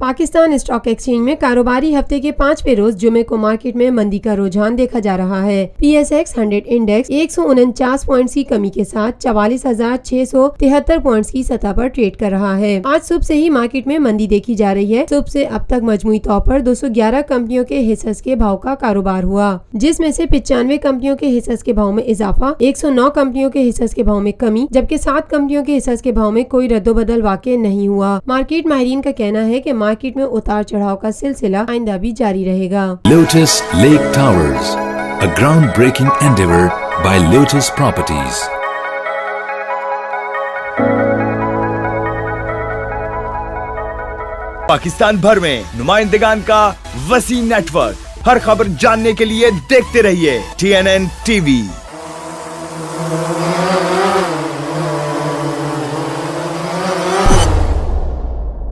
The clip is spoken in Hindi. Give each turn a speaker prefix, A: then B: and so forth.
A: पाकिस्तान स्टॉक एक्सचेंज में कारोबारी हफ़्ते के पांचवे रोज जुमे को मार्केट में मंदी का रुझान देखा जा रहा है। P S X hundred index एक सौ उनचास पॉइंट की कमी के साथ चवालीस हज़ार छह सौ तिहत्तर पॉइंट की सतह पर ट्रेड कर रहा है। आज सुबह से ही मार्केट में मंदी देखी जा रही है। सुबह से अब तक मजमुई तौर पर 211 कंपनियों के हिस्स के भाव का कारोबार हुआ, जिसमें से पिचानवे कंपनियों के हिस्स के भाव में इजाफा 109 कंपनियों के हिस्स के भाव में कमी, जबकि सात कंपनियों के हिस्स के भाव में कोई रद्दोबदल वाक़ नहीं हुआ। मार्केट माहरीन का कहना है कि मार्केट में उतार चढ़ाव का सिलसिला आइंदा भी जारी रहेगा।
B: Lotus Lake Towers a ground breaking endeavour by Lotus Properties.
C: Pakistan भर में नुमाइंदगान का वसी नेटवर्क हर खबर जानने के लिए देखते रहिए टी एन एन टीवी